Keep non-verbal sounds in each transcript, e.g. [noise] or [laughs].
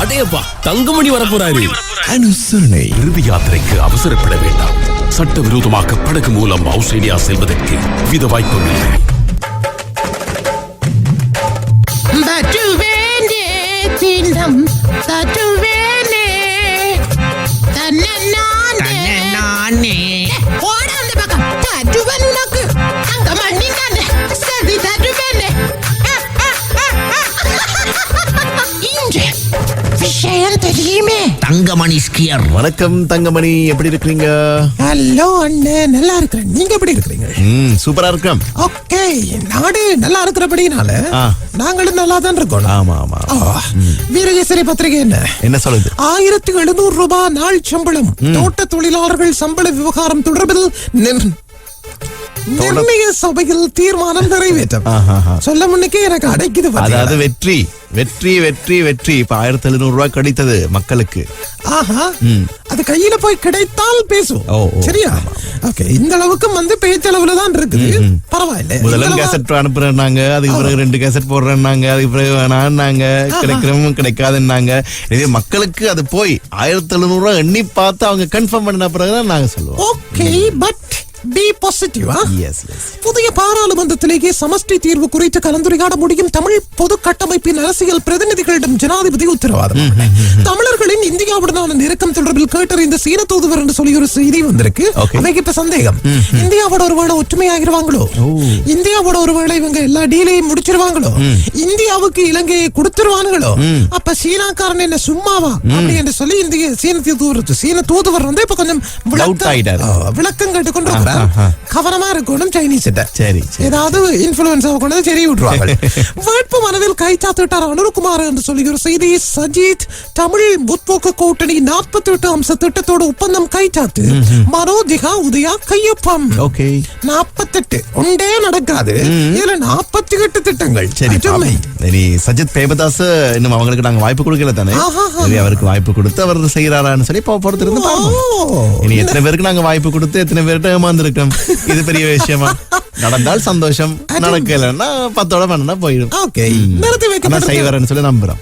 அடேப்பா தங்கமணி வரப்போறாரு. அனுசரணை. இறுதி யாத்திரைக்கு அவசரப்பட வேண்டாம். சட்டவிரோதமாக படகு மூலம் ஆஸ்திரேலியா செல்வதற்கு வித வாய்ப்புகள் தன்னே நானே தங்கமணி ஸ்கியர். வணக்கம் தங்கமணி எப்படி இருக்கிறீங்க? ஹலோ அண்ணே நல்லா இருக்கிறேன். நீங்க எப்படி இருக்கிறீங்க? ம் சூப்பரா இருக்கோம் ஓகே நாடு நல்லா இருக்கிறபடினால. நாங்களும் நல்லா தான் இருக்கோம். ஆமா ஆமா வீரகேசரி பத்திரிகை என்ன? என்ன சொல்லுது? ஆயிரத்தி எழுநூறு ரூபாய் நாள் சம்பளம். தோட்ட தொழிலாளர்கள் சம்பள விவகாரம் தொடர்பில் நிர்- நிர்ணய சபையில் தீர்மானம் நிறைவேற்றம். சொல்ல முன்னுக்கே எனக்கு அடைக்குது அதாவது? வெற்றி. வெற்றி வெற்றி வெற்றி. இப்ப ஆயிரத்தி எழுநூறு ரூபாய் கிடைத்தது மக்களுக்கு. ஆஹா. அது கையில போய் கிடைத்தால் பேசுவோம். சரியா? ஓகே. இந்த அளவுக்கு வந்து பேச்சளவுல தான் இருக்குது. பரவாயில்ல. முதல்ல கேசட் அனுப்புறேன்னாங்க. அதுக்கு பிறகு ரெண்டு கேசட் போடுறேன்னாங்க. அதுக்கு பிறகு வேணான்னாங்க. கிடைக்கிறவங்க கிடைக்காதுன்னாங்க. இதே மக்களுக்கு அது போய் ஆயிரத்தி எழுநூறு ரூபாய் எண்ணி பார்த்து அவங்க கன்ஃபார்ம் பண்ண பிறகுதான் நாங்க சொல்லுவோம். ஓகே பட் பி பாசிட்டிவா எஸ் எஸ் புதிய பாராளுமன்றத்திலேயே சமஷ்டி தீர்வு குறித்து கலந்துரையாட முடியும் தமிழ் பொது கட்டமைப்பின் அரசியல் பிரதிநிதிகளிடம் ஜனாதிபதி உத்தரவாதம். தமிழர்களின் இந்தியாவுடனான நெருக்கம் தொடர்பில் கேட்டறிந்த சீன தூதுவர் என்று சொல்லி ஒரு செய்தி வந்திருக்கு. இப்ப சந்தேகம். இந்தியாவோட ஒருவேளை ஒற்றுமையாகிருவாங்களோ? இந்தியாவோட ஒருவேளை இவங்க எல்லா டீலையும் முடிச்சிருவாங்களோ? இந்தியாவுக்கு இலங்கையை கொடுத்துருவானுங்களோ? அப்ப சீனாக்காரன் என்ன சும்மாவா? அப்படி என்று சொல்லி இந்திய சீன தூதுவர் சீன தூதுவர் வந்து இப்ப கொஞ்சம் விளக்கம் கேட்டு இருக்கிறார். கவனமா இருக்கணும் சைனீஸ் சரி. ஏதாவது இன்ஃபுளுன்ஸா கொண்டு சரி விட்டுருவாங்க. [laughs] வேட்பு மனதில் கைச்சாத்திட்டார் அனுருகுமார் என்று சொல்லி ஒரு செய்தி சஜித் தமிழ் முற்போக்கு கூட்டணி நாற்பத்தி எட்டு அம்ச திட்டத்தோட ஒப்பந்தம் கைச்சாத்து மனோதிகா உதயா கையொப்பம். ஓகே. நாற்பத்தெட்டு. ஒன்றே நடக்காது. இதுல நாற்பத்தி எட்டு திட்டங்கள். சரி. இனி சஜித் பிரேமதாஸ் இன்னும் அவங்களுக்கு நாங்க வாய்ப்பு கொடுக்கல தானே? அவருக்கு வாய்ப்பு கொடுத்து அவர் செய்யறாரான்னு சொல்லி பொறுத்திருந்து. இனி எத்தனை பேருக்கு நாங்க வாய்ப்பு கொடுத்து எத்தனை பேர்கிட்ட ஏமாந்துருக்கோம் இது பெரிய விஷயமா. நடந்தால் சந்தோஷம். நடக்கலைன்னா பத்தோட பண்ணா போயிடும். ஓகே. நிறுத்தி வைக்கப்பட்ட செய்வாருன்னு சொல்லி நம்புறோம்.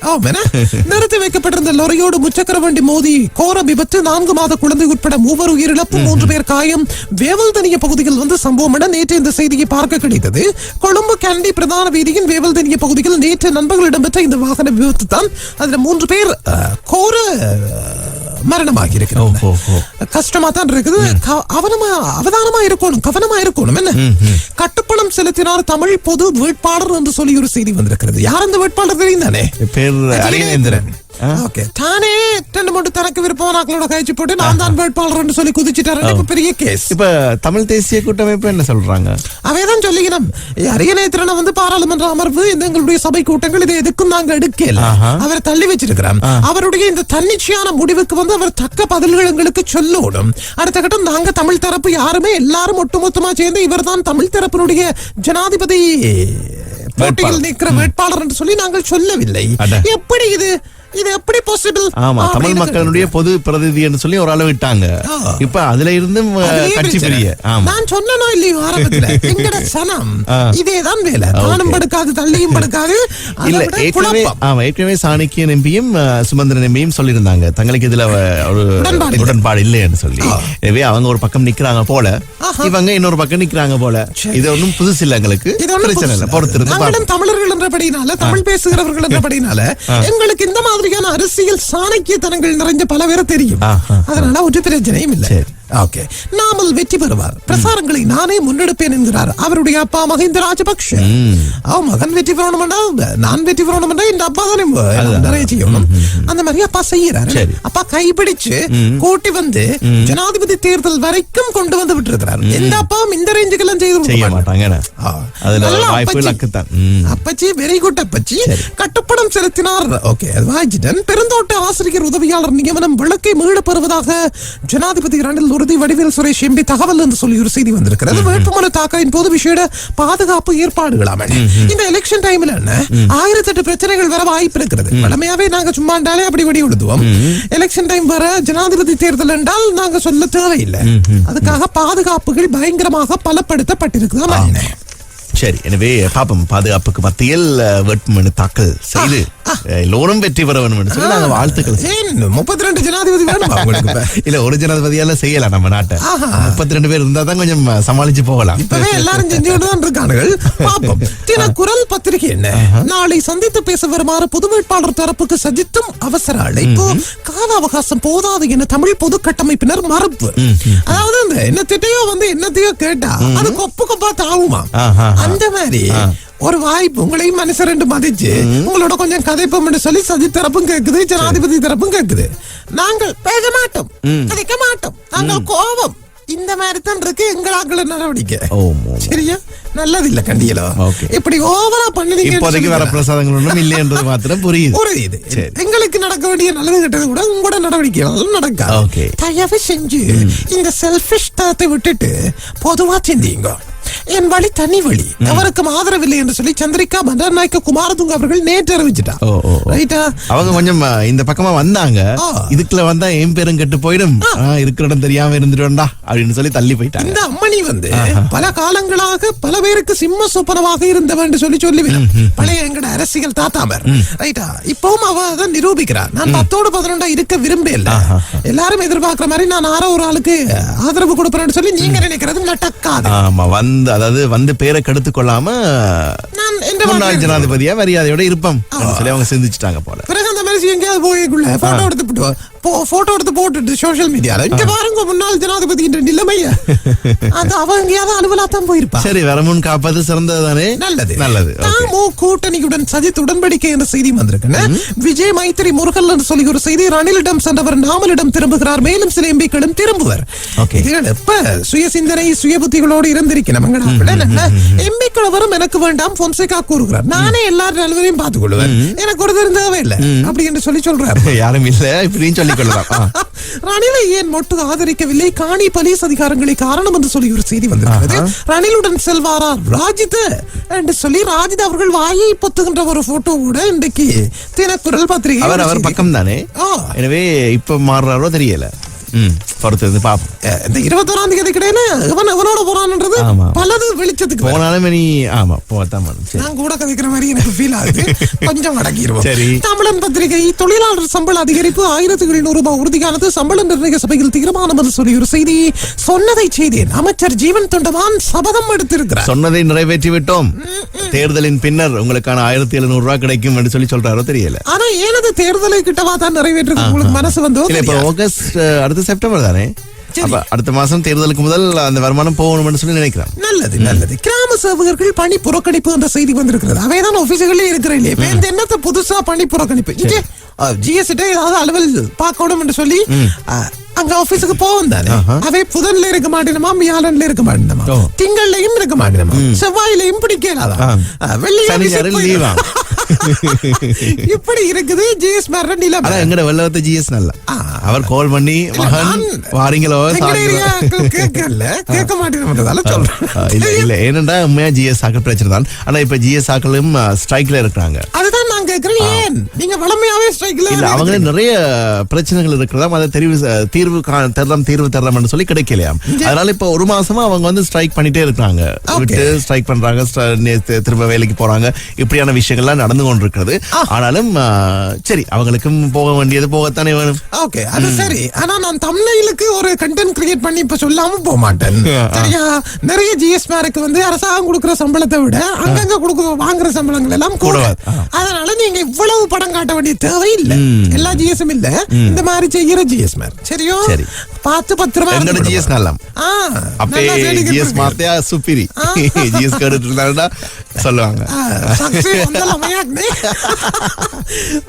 நிறுத்தி வைக்கப்பட்டிருந்த லொரியோடு முச்சக்கர வண்டி மோதி கோர விபத்து நான்கு மாத குழந்தை உட்பட மூவர் உயிரிழப்பு மூன்று பேர் காயம். வேவல்தனிய பகுதியில் வந்து சம்பவம் என நேற்று இந்த செய்தியை பார்க்க கிடைத்தது. கொழும்பு கேண்டி பிரதான வீதியின் வேவல்தனிய பகுதியில் நேற்று நண்பர்கள் இடம்பெற்ற இந்த வாகன விபத்து தான். அதுல மூன்று பேர் கோர மரணமாகி இருக்கிறாங்க கஷ்டமா தான் இருக்குது. அவனமா அவதானமா இருக்கணும் கவனமா இருக்கணும். என்ன? கட்டுப்பணம் செலுத்தினார் தமிழ் பொது வேட்பாளர் என்று சொல்லி ஒரு செய்தி வந்திருக்கிறது. யார் அந்த வேட்பாளர் தெரியும் தானே பேர் அரியநேந்திரன் ஓகே. தானே ரெண்டு மூணு தனக்கு விருப்பமானாக்களோட கழிச்சு போட்டு நான் தான் வேட்பாளர் சொல்லி குதிச்சிட்டாரு. இப்ப பெரிய கேஸ் இப்ப தமிழ் தேசிய கூட்டமைப்பு என்ன சொல்றாங்க? அவைதான் சொல்லிக்கணும் அரியநேத்திரனை வந்து பாராளுமன்ற அமர்வு இந்த எங்களுடைய சபை கூட்டங்கள் இதை எதுக்கும் நாங்க எடுக்கல. அவரை தள்ளி வச்சிருக்கிறோம். அவருடைய இந்த தன்னிச்சையான முடிவுக்கு வந்து அவர் தக்க பதில்கள் எங்களுக்கு சொல்லணும் அடுத்த கட்டம் நாங்க தமிழ் தரப்பு யாருமே எல்லாரும் ஒட்டுமொத்தமா சேர்ந்து இவர்தான் தமிழ் தரப்பினுடைய ஜனாதிபதி. போட்டியில் நிற்கிற வேட்பாளர் என்று சொல்லி நாங்கள் சொல்லவில்லை. எப்படி இது இது எப்படி பாசிபிள் ஆமா தமிழ் மக்களுடைய பொது பிரதிநிதி என்று சொல்லி ஒரு அளவு விட்டாங்க. இப்ப அதுல இருந்தும் கட்சி. பிரிய. நான் சொன்னனோ இல்லையோ ஆரம்பத்துல? [laughs] எங்கட சனம். இதேதான் வேலை. தானும் படுக்காது தள்ளியும் படுக்காது. இல்ல ஏற்கனவே. ஆமா ஏற்கனவே சாணக்கியன் எம்பியும் சுமந்திரன் எம்பியும் சொல்லியிருந்தாங்க. தங்களுக்கு இதுல ஒரு உடன்பாடு இல்லை. உடன்பாடு இல்லைன்னு சொல்லி. எனவே அவங்க ஒரு பக்கம் நிக்கிறாங்க போல. இவங்க இன்னொரு பக்கம் நிக்கிறாங்க போல. இது ஒன்றும் புதுசு இல்ல எங்களுக்கு. பிரச்சனை இல்ல. பொறுத்திருந்து. தமிழர்கள் என்றபடினால தமிழ் பேசுகிறவர்கள் என்றபடினால எங்களுக்கு இந்த மாதிரியான அரசியல் சாணக்கியத்தனங்கள் நிறைஞ்ச பல பேரை தெரியும். அதனால ஒரு பிரச்சனையும் இல்லை. ஓகே. நாமல் வெற்றி பெறுவார். பிரசாரங்களை நானே முன்னெடுப்பேன் என்கிறார் அவருடைய அப்பா மஹிந்த ராஜபக்ஷ. அவ மகன் வெற்றி பெறணும்னா நான் வெற்றி பெறணும்னா இந்த அப்பா தானே நிறைய செய்யணும். அந்த மாதிரி அப்பா செய்யறாரு. அப்பா கைப்பிடிச்சு கூட்டி வந்து ஜனாதிபதி தேர்தல் வரைக்கும் கொண்டு வந்து விட்டு எந்த அப்பாவும் இந்த ரேஞ்சுக்கெல்லாம் செய்து மாட்டாங்க. அதுல வாய்ப்பு அப்பச்சி. லக்குத்தான் ம். அப்பச்சி வெரி குட் அப்பச்சி. கட்டுப்பணம் செலுத்தினார். ஓகே பெருந்தோட்ட ஆசிரியர் உதவியாளர் நியமனம் விளக்கை மீள பெறுவதாக ஜனாதிபதி ரணில் உறுதி வடிவேல் சுரேஷ் எம்பி தகவல் என்று சொல்லி ஒரு செய்தி வந்திருக்கிறது. வேட்புமனு தாக்கலின் போது விசேட பாதுகாப்பு ஏற்பாடுகளாம் இந்த எலெக்ஷன் டைம்ல என்ன? ஆயிரத்தி எட்டு பிரச்சனைகள் வர வாய்ப்பு இருக்கிறது நாங்க சும்மாண்டாலே அப்படி வெடி விடுவோம் எலெக்ஷன் டைம் வர ஜனாதிபதி தேர்தல் என்றால் நாங்க சொல்ல தேவையில்லை. அதுக்காக பாதுகாப்புகள் பயங்கரமாக பலப்படுத்தப்பட்டிருக்குதான் சரி எனவே பாப்போம் பாதுகாப்புக்கு மத்தியில் வேட்புமனு தாக்கல் செய்து எல்லோரும் வெற்றி பெற வேண்டும் சொல்லி நாங்க வாழ்த்துக்கள் முப்பத்தி ரெண்டு ஜனாதிபதி? [laughs] இல்ல ஒரு ஜனாதிபதியால செய்யலாம் நம்ம நாட்டை. முப்பத்தி ரெண்டு பேர் இருந்தா தான் கொஞ்சம் சமாளிச்சு போகலாம். இப்பவே எல்லாரும் செஞ்சுக்கிட்டு தான் இருக்கானுகள். பாப்போம் தின குரல் பத்திரிகை என்ன? நாளை சந்தித்து பேச வருமாறு பொது வேட்பாளர் தரப்புக்கு சஜித்தும் அவசர அழைப்பு. கால அவகாசம் போதாது என தமிழ் பொது கட்டமைப்பினர் மறுப்பு. அதாவது இந்த என்னத்திட்டையோ வந்து என்னத்தையோ கேட்டா அது கொப்பு கொப்பா தாவுமா. அந்த மாதிரி ஒரு வாய்ப்பு உங்களையும் மனுஷன் ரெண்டு மதிச்சு உங்களோட கொஞ்சம் கதைப்போம்னு சொல்லி சஜித் தரப்பும் கேக்குது ஜனாதிபதி தரப்பும் கேக்குது. நாங்கள் பேச மாட்டோம் கதைக்க மாட்டோம். நாங்கள் கோபம். இந்த மாதிரி தான் இருக்கு எங்களாக்கள நடவடிக்கை. சரியா? நல்லது இல்ல கண்டியலோ. இப்படி ஓவரா பண்ணுனீங்க இப்போதைக்கு வர பிரசாதங்கள் ஒன்றும் இல்லைன்றது [laughs] மாத்திரம் புரியுது. புரியுது. எங்களுக்கு நடக்க வேண்டிய நல்லது கெட்டது கூட உங்களோட நடவடிக்கைகள் நடக்காது. Okay. தயவு செஞ்சு இந்த செல்ஃபிஷ் தரத்தை விட்டுட்டு பொதுவா சிந்திங்க என் வழி தனி வழி. அவருக்கும் ஆதரவில்லை என்று சொல்லி சந்திரிகா பண்டர்நாயக்க குமாரதுங்க அவர்கள் நேற்று அறிவிச்சிட்டா. ரைட்டா அவங்க கொஞ்சம் இந்த பக்கமா வந்தாங்க. இதுக்குள்ள வந்தா என் பேரும் கெட்டு போயிடும். இருக்கிற இடம் தெரியாம இருந்துடுவேண்டா அப்படின்னு சொல்லி தள்ளி போயிட்டாங்க. இந்த அம்மணி வந்து பல காலங்களாக பல பேருக்கு சிம்ம சொப்பனமாக இருந்தவன் சொல்லி சொல்லி பழைய எங்கட அரசியல் தாத்தாமர் ரைட்டா இப்பவும் அவ அதை நிரூபிக்கிறார். நான் பத்தோடு பதினொண்டா இருக்க விரும்பல எல்லாரும் எதிர்பார்க்கிற மாதிரி நான் ஆறோ ஒரு ஆளுக்கு ஆதரவு கொடுப்பேன்னு சொல்லி நீங்க நினைக்கிறது நடக்காது ஆமா வந்து அதாவது வந்து பேரை கெடுத்து கொள்ளாம முன்னாள் ஜனாதிபதியா மரியாதையோட இருப்போம். சொல்லி அவங்க சிந்திச்சிட்டாங்க போல. பிறகு அந்த மாதிரி எங்கேயாவது போய்க்குள்ள போட்டோ எடுத்து போட்டோ எடுத்து போட்டுட்டு சோஷியல் மீடியால இங்க பாருங்க முன்னாள் ஜனாதிபதி என்ற நிலைமைய. [laughs] அது அவ எங்கேயாவது அலுவலா தான் போயிருப்பா. சரி வரமுன் காப்பது சிறந்தது தானே நல்லது நல்லது. தாமோ கூட்டணியுடன் சஜித் உடன்படிக்கை என்ற செய்தி வந்திருக்குன்னு விஜய் மைத்திரி முருகல் என்று சொல்லி ஒரு செய்தி ரணிலிடம் சென்றவர் நாமலிடம் திரும்புகிறார். மேலும் சில எம்பிக்களும் திரும்புவர். எப்ப சுய சிந்தனை சுய புத்திகளோடு இருந்திருக்கணும் எம்பிக்கள் வரும் எனக்கு வேண்டாம் பொன்சேகா கூறுகிறார். நானே எல்லார் நிலவரையும் பார்த்துக் கொள்வேன் எனக்கு ஒரு தேவை இல்லை. அப்படி என்று சொல்லி சொல்றார். யாரும் இல்ல இப்படின்னு சொல்லிக் கொள்ளலாம். ரணிலை ஏன் மொட்டு ஆதரிக்கவில்லை? காணி பலிஸ் அதிகாரங்களை காரணம் என்று சொல்லி ஒரு செய்தி வந்திருக்கிறது. ரணிலுடன் செல்வாரா? ராஜித் என்று சொல்லி ராஜித் அவர்கள் வாயை பொத்துகின்ற ஒரு போட்டோவோட இன்றைக்கு தினக்குரல் பத்திரிகை அவர் அவர் பக்கம் தானே. எனவே இப்ப மாறுறாரோ தெரியல. பொறுத்து இருந்து பாப்போம் அஹ், இந்த இருபத்தோராம் தேதி கிடையாது இவன் எவனோட போறான்ன்றது. பலது வெளிச்சத்துக்கு. போனாலும் நீ ஆமா போத்தான் நான் கூட கதைக்கிற மாதிரி எனக்கு ஃபீல் ஆகுது. கொஞ்சம் அடக்கிடுவோம் சரி. தமிழன் பத்திரிகை தொழிலாளர் சம்பள அதிகரிப்பு ஆயிரத்தி எழுநூறு ரூபாய் உறுதியானது. சம்பள நிர்ணய சபையில் தீர்மானம் என்று சொல்லி ஒரு செய்தி. சொன்னதை செய்தேன் அமைச்சர் ஜீவன் தொண்டமான் சபதம் எடுத்திருக்கிறார். சொன்னதை நிறைவேற்றி விட்டோம். தேர்தலின் பின்னர் உங்களுக்கான ஆயிரத்தி எழுநூறு ரூபாய் கிடைக்கும் என்று சொல்லி சொல்றாரோ தெரியல. ஆனா ஏனது தேர்தலை கிட்டவா தான் நிறைவேற்று உங்களுக்கு மனசு வந்தோ இல்ல அடுத்த செப்டம்பர் தானே? அடுத்த மாசம் தேர்தலுக்கு முதல் அந்த வருமானம் போகணும்னு சொல்லி நினைக்கிறேன். நல்லது நல்லது. கிராம சேவகர்கள் பணி புறக்கணிப்பு என்ற செய்தி வந்திருக்கிறது. அவைதான் ஆபீஸுகளே இருக்கிறேன் இல்லையே. இந்த என்னத்த புதுசா பணி புறக்கணிப்பு? ஜிஎஸ்டி ஏதாவது அலுவல் பார்க்கணும் என்று சொல்லி அங்க ஆபீஸுக்கு போவோம் தானே? அவை புதன்ல இருக்க மாட்டேனுமா வியாழன்ல இருக்க மாட்டேனுமா. திங்கள்லயும் இருக்க மாட்டேனுமா? செவ்வாயிலையும் பிடிக்கலாதான். வெள்ளி [laughs] இப்படி இருக்குது? ஜிஎஸ் மேர நிலைமை. அதான் எங்கட வெள்ளவத்த ஜிஎஸ் நல்லா. அவர் கால் பண்ணி மகன் வாரீங்களோ கேட்கல. கேட்க மாட்டேன்றதால சொல்றேன். இல்ல இல்ல ஏனென்றா உண்மையா ஜிஎஸ் ஆக்கள் பிரச்சனை தான். ஆனா இப்ப ஜிஎஸ் ஆக்களும் ஸ்ட்ரைக்ல இருக்கிறாங்க. அதுதான் நான் கேக்குறேன் ஏன் நீங்க வளமையாவே ஸ்ட்ரைக்ல இல்ல அவங்களே நிறைய பிரச்சனைகள் இருக்கிறதாம். அதை தெரிவு தீர்வு தரலாம் தீர்வு தரலாம்னு சொல்லி கிடைக்கலையாம். அதனால இப்ப ஒரு மாசமா அவங்க வந்து ஸ்ட்ரைக் பண்ணிட்டே இருக்காங்க. விட்டு ஸ்ட்ரைக் பண்றாங்க திரும்ப வேலைக்கு போறாங்க. இப்படியான விஷயங்கள்லாம் நடந்து கொண்டிருக்கிறது. ஆனாலும் சரி அவங்களுக்கும் போக வேண்டியது போகத்தானே வேணும். ஓகே அது சரி. ஆனா நான் தமிழ்நாட்டுக்கு ஒரு கண்டென்ட் கிரியேட் பண்ணி இப்ப சொல்லாம போக மாட்டேன். சரியா? நிறைய ஜிஎஸ் மேருக்கு வந்து அரசாங்கம் கொடுக்கிற சம்பளத்தை விட அங்கங்க கொடுக்க வாங்குற சம்பளங்கள் எல்லாம் கூட. அதனால நீங்க இவ்வளவு படம் காட்ட வேண்டிய தேவை இல்ல எல்லா ஜிஎஸும் இல்ல. இந்த மாதிரி செய்யற ஜிஎஸ் மேர் சரியோ? சரி. பார்த்து பத்திரமா இருந்து ஜிஎஸ் அப்பே நல்லா தேடிக்கிட்டு ஜிஎஸ். மாத்தையா சுப்பிரி. ஜிஎஸ் கேட்டுட்டு இருந்தாருன்னா சொல்லுவாங்க.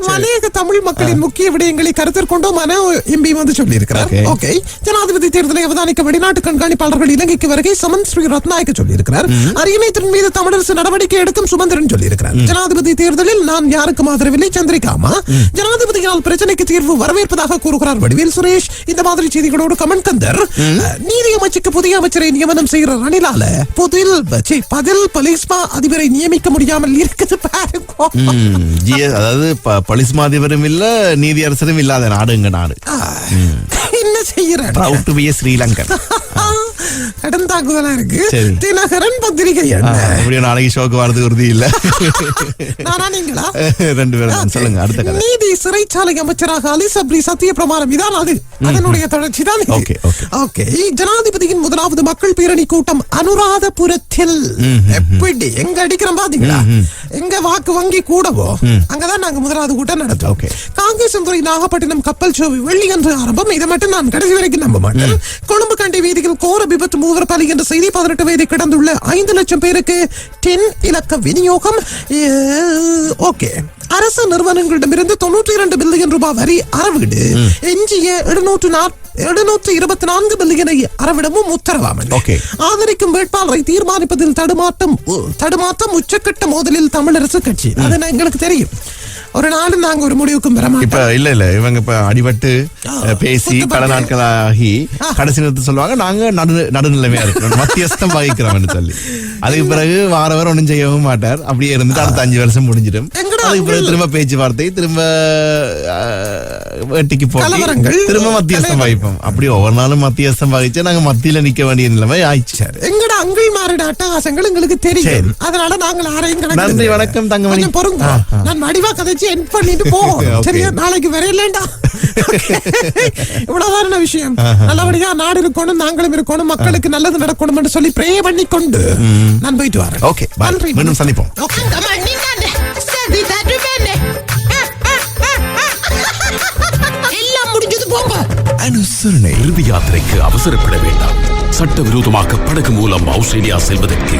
மலையக தமிழ் மக்களின் முக்கிய விடயங்களை கருத்தில் கொண்டு மன எம்பி வந்து சொல்லியிருக்கிறார். Okay. ஓகே. ஜனாதிபதி தேர்தலை அவதானிக்க வெளிநாட்டு கண்காணிப்பாளர்கள் இலங்கைக்கு வருகை சமன் ஸ்ரீ ரத்நாயக்க சொல்லியிருக்கிறார். அரியணைத்தின் மீது தமிழரசு நடவடிக்கை எடுக்கும் சுமந்திரன் சொல்லியிருக்கிறார். ஜனாதிபதி தேர்தலில் நான் யாருக்கும் ஆதரவில்லை சந்திரிகாமா ஜனாதிபதியால் பிரச்சனைக்கு தீர்வு வரவேற்பதாக கூறுகிறார் வடிவேல் சுரேஷ். இந்த மாதிரி செய்திகளோடு கமன் கந்தர் நீதி அமைச்சுக்கு புதிய அமைச்சரை நியமனம் செய்கிற ரணிலால புதில் பதில் பலிஸ்மா அதிபரை நியமிக்க முடியாமல் இருக்குது பாருங்க. அதாவது ப- police மாதிபரும் இல்ல நீதியரசரும் இல்லாத நாடு எங்க நாடு. என்ன செய்யற ஸ்ரீலங்கன் [laughs] தாக்குதலா இருக்கு. தினகரன் பத்திரிகை எப்படியும் நாளைக்கு ஷோக்கு வரது உறுதி இல்ல. நானா நீங்களா? [laughs] ரெண்டு பேரும். சொல்லுங்க அடுத்த கதை. நீதி சிறைச்சாலை அமைச்சராக அலி சப்ரி சத்திய பிரமாணம். இதான் அது. அதனுடைய தொடர்ச்சி தான். ஓகே ஜனாதிபதியின் முதலாவது மக்கள் பேரணி கூட்டம் அனுராதபுரத்தில். எப்படி? எங்க அடிக்கிறோம் பாத்தீங்களா? எங்க வாக்கு வங்கி கூடவோ அங்கதான் நாங்க முதலாவது கூட்டம் நடத்தோம். காங்கேசன் துறை நாகப்பட்டினம் கப்பல் சேவை வெள்ளியன்று ஆரம்பம். இதை மட்டும் நான் கடைசி வரைக்கும் நம்ப மாட்டேன். கொழும்பு கண்டி வீதியில் கோர விபத்து மூவர் பலி என்ற செய்தி பதினெட்டு வயதை கடந்துள்ள ஐந்து லட்சம் பேருக்கு டென் இலக்க விநியோகம். ஓகே. அரசு நிறுவனங்களிடமிருந்து தொண்ணூற்றி இரண்டு பில்லியன் ரூபாய் வரி அறவீடு. எஞ்சிய எழுநூற்று எழுநூற்று இருபத்தி நான்கு பில்லியனை அறவிடமும் உத்தரவாமல். ஆதரிக்கும் வேட்பாளரை தீர்மானிப்பதில் தடுமாட்டம் தடுமாற்றம் உச்சக்கட்ட மோதலில் தமிழரசு கட்சி. அது எங்களுக்கு தெரியும். ஒரு நாள் நாங்க ஒரு முடிவுக்கும் மாட்டோம். இப்ப இல்ல இல்ல இவங்க இப்ப அடிபட்டு பேசி. பல நாட்கள் ஆகி. கடைசி நேரத்தில் சொல்லுவாங்க நாங்க நடு நடுநிலைமையா இருக்கிறோம் மத்தியஸ்தம் வகிக்கிறோம்னு சொல்லி. அதுக்கு பிறகு வாரவர் ஒண்ணும் செய்யவும் மாட்டார். அப்படியே இருந்துட்டு அடுத்த அஞ்சு வருஷம் முடிஞ்சிடும். அதுக்கு பிறகு? திரும்ப பேச்சுவார்த்தை திரும்ப வேட்டிக்கு போட்டி. திரும்ப மத்தியஸ்தம். வகிப்போம் அப்படி ஒவ்வொரு நாளும் மத்தியஸ்தம் வகிச்சா நாங்க மத்தியில நிக்க வேண்டிய நிலைமை ஆயிடுச்சு எங்கட அங்கிள் மாறிட அட்டகாசங்கள் எங்களுக்கு தெரியும். அதனால நாங்கள் கணக்கு நன்றி. வணக்கம், தங்கமணி. ஆ. நான் மடிவா கதைச்சு என் பண்ணிட்டு போவோம். [laughs] சரியா நாளைக்கு வரையிலேண்டா [laughs] இவ்வளவுதான விஷயம் நல்லபடியா நாடு இருக்கணும் நாங்களும் இருக்கணும் மக்களுக்கு நல்லது நடக்கணும் சொல்லி ப்ரே பண்ணி கொண்டு நான் போயிட்டு வரேன் ஓகே. மீண்டும் சந்திப்போம் Okay. எல்லாம் முடிஞ்சது போங்க அனுசரணை. இறுதி யாத்திரைக்கு அவசரப்பட வேண்டாம். சட்டவிரோதமாக படகு மூலம் ஆஸ்திரேலியா செல்வதற்கு